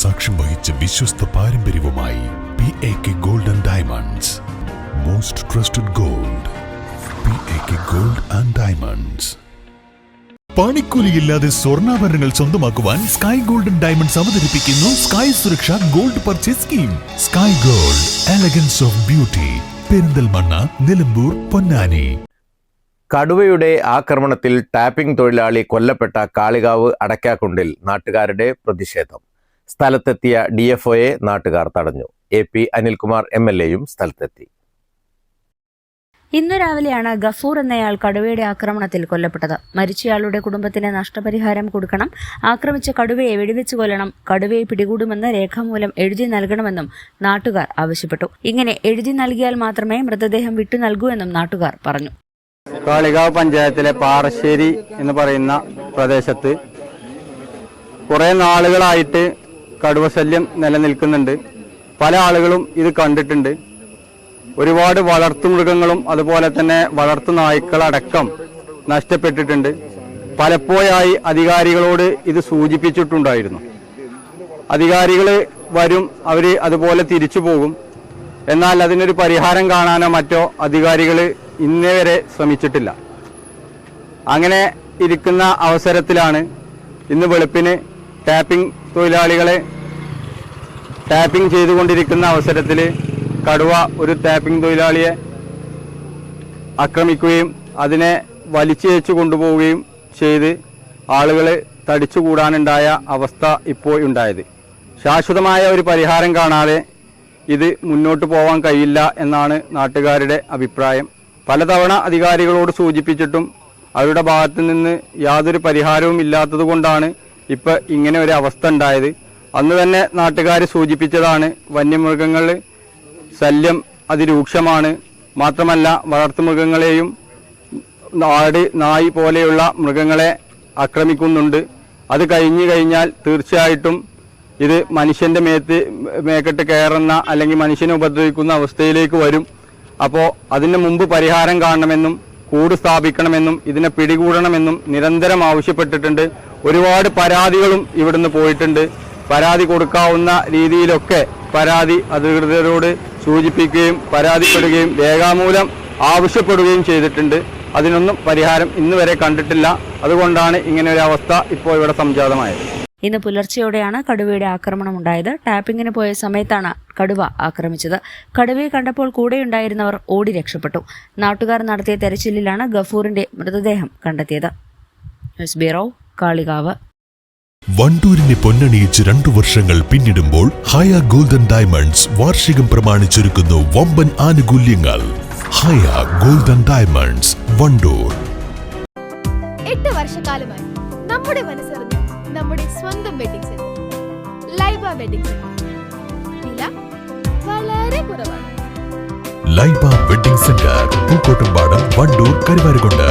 സാക്ഷ്യം വഹിച്ച വിശ്വസ്ത പാരമ്പര്യവുമായി P A K gold and diamonds most trusted gold P A K gold and diamonds പണിക്കൂലിയില്ലാതെ സ്വർണാഭരണങ്ങൾ സ്വന്തമാക്കുവാൻ സ്കൈ ഗോൾഡൻ ഡയമണ്ട്സ് അവതരിപ്പിക്കുന്നു sky Suraksha gold purchase scheme sky gold elegance of beauty Perinthalmanna Nilambur Ponnani. കടുവയുടെ ആക്രമണത്തിൽ tapping തൊഴിലാളി കൊല്ലപ്പെട്ട കാളികാവ് അടയ്ക്കാക്കുണ്ടിൽ നാട്ടുകാരുടെ പ്രതിഷേധം. സ്ഥലത്തെത്തിയ ഡി എഫ് ഒയെ നാട്ടുകാർ തടഞ്ഞു. A P Anilkumar M L എയും സ്ഥലത്തെത്തി. ഇന്നു രാവിലെയാണ് ഗഫൂർ എന്നയാൾ കടുവയുടെ ആക്രമണത്തിൽ കൊല്ലപ്പെട്ടത്. മരിച്ചയാളുടെ കുടുംബത്തിന് നഷ്ടപരിഹാരം കൊടുക്കണം. ആക്രമിച്ച കടുവയെ വെടിവെച്ച് കൊല്ലണം. കടുവയെ പിടികൂടുമെന്ന് രേഖാമൂലം എഴുതി നൽകണമെന്നും നാട്ടുകാർ ആവശ്യപ്പെട്ടു. ഇങ്ങനെ എഴുതി നൽകിയാൽ മാത്രമേ മൃതദേഹം വിട്ടു നൽകൂ എന്നും നാട്ടുകാർ പറഞ്ഞു. കാളികാവ് പഞ്ചായത്തിലെ പാറശ്ശേരി എന്ന് പറയുന്ന പ്രദേശത്ത് കുറെ നാളുകളായിട്ട് കടുവ ശല്യം നിലനിൽക്കുന്നുണ്ട്. പല ആളുകളും ഇത് കണ്ടിട്ടുണ്ട്. ഒരുപാട് വളർത്തുമൃഗങ്ങളും അതുപോലെ തന്നെ വളർത്തു നായ്ക്കളടക്കം നഷ്ടപ്പെട്ടിട്ടുണ്ട്. പലപ്പോഴായി അധികാരികളോട് ഇത് സൂചിപ്പിച്ചിട്ടുണ്ടായിരുന്നു. അധികാരികൾ വരും അവർ അതുപോലെ തിരിച്ചു പോകും. എന്നാൽ അതിനൊരു പരിഹാരം കാണാനോ മറ്റോ അധികാരികൾ ഇന്നേ വരെ ശ്രമിച്ചിട്ടില്ല. അങ്ങനെ ഇരിക്കുന്ന അവസരത്തിലാണ് ഇന്ന് വെളുപ്പിന് ടാപ്പിംഗ് തൊഴിലാളികളെ ടാപ്പിംഗ് ചെയ്തുകൊണ്ടിരിക്കുന്ന അവസരത്തിൽ കടുവ ഒരു ടാപ്പിംഗ് തൊഴിലാളിയെ ആക്രമിക്കുകയും അതിനെ വലിച്ചേച്ചു കൊണ്ടുപോവുകയും ചെയ്ത് ആളുകൾ തടിച്ചുകൂടാനുണ്ടായ അവസ്ഥ ഇപ്പോൾ ഉണ്ടായത്. ശാശ്വതമായ ഒരു പരിഹാരം കാണാതെ ഇത് മുന്നോട്ട് പോവാൻ കഴിയില്ല എന്നാണ് നാട്ടുകാരുടെ അഭിപ്രായം. പലതവണ അധികാരികളോട് സൂചിപ്പിച്ചിട്ടും അവരുടെ ഭാഗത്തു നിന്ന് യാതൊരു പരിഹാരവും ഇല്ലാത്തത് കൊണ്ടാണ് ഇപ്പൊ ഇങ്ങനെ ഒരു അവസ്ഥ ഉണ്ടായത്. അന്ന് തന്നെ നാട്ടുകാർ സൂചിപ്പിച്ചതാണ് വന്യമൃഗങ്ങൾ ശല്യം അതിരൂക്ഷമാണ്. മാത്രമല്ല വളർത്തുമൃഗങ്ങളെയും ആട് നായി പോലെയുള്ള മൃഗങ്ങളെ ആക്രമിക്കുന്നുണ്ട്. അത് കഴിഞ്ഞു കഴിഞ്ഞാൽ തീർച്ചയായിട്ടും ഇത് മനുഷ്യന്റെ മേത്ത് മേക്കെട്ട് കയറുന്ന അല്ലെങ്കിൽ മനുഷ്യനെ ഉപദ്രവിക്കുന്ന അവസ്ഥയിലേക്ക് വരും. അപ്പോൾ അതിന് മുമ്പ് പരിഹാരം കാണണമെന്നും കൂട് സ്ഥാപിക്കണമെന്നും ഇതിനെ പിടികൂടണമെന്നും നിരന്തരം ആവശ്യപ്പെട്ടിട്ടുണ്ട്. ഒരുപാട് പരാതികളും ഇവിടുന്ന് പോയിട്ടുണ്ട്. പരാതി കൊടുക്കാവുന്ന രീതിയിലൊക്കെ പരാതി അധികൃതരോട് സൂചിപ്പിക്കുകയും പരാതിപ്പെടുകയും രേഖാമൂലം ആവശ്യപ്പെടുകയും ചെയ്തിട്ടുണ്ട്. അതിനൊന്നും പരിഹാരം ഇന്ന് വരെ കണ്ടിട്ടില്ല. അതുകൊണ്ടാണ് ഇങ്ങനെ ഒരു അവസ്ഥ ഇപ്പോൾ ഇവിടെ സംജാതമായത്. ഇന്ന് പുലർച്ചെയോടെയാണ് കടുവയുടെ ആക്രമണം ഉണ്ടായത്. ടാപ്പിങ്ങിന് പോയ സമയത്താണ് കടുവ ആക്രമിച്ചത്. കടുവയെ കണ്ടപ്പോൾ കൂടെയുണ്ടായിരുന്നവർ ഓടി രക്ഷപ്പെട്ടു. നാട്ടുകാർ നടത്തിയ തെരച്ചിലിലാണ് ഗഫൂറിന്റെ മൃതദേഹം കണ്ടെത്തിയത്. News bureau Kalikavu. വണ്ടൂരിനെ പൊന്നണിയിച്ച് രണ്ടു വർഷങ്ങൾ പിന്നിടുമ്പോൾ ഹയ ഗോൾഡൻ ഡയമണ്ട്സ് വാർഷികം പ്രമാണിച്ചൊരുക്കുന്നു വമ്പൻ ആനുകൂല്യങ്ങൾ. Haya golden diamonds Wandoor. എട്ട് വർഷക്കാലമായി നമ്മുടെ മനസ്സറിഞ്ഞ് നമ്മുടെ സ്വന്തം wedding centre Laiba wedding centre വില വളരെ കുറവാണ്. Laiba wedding centre Pookkottumpadam Wandoor Karuvarakundu.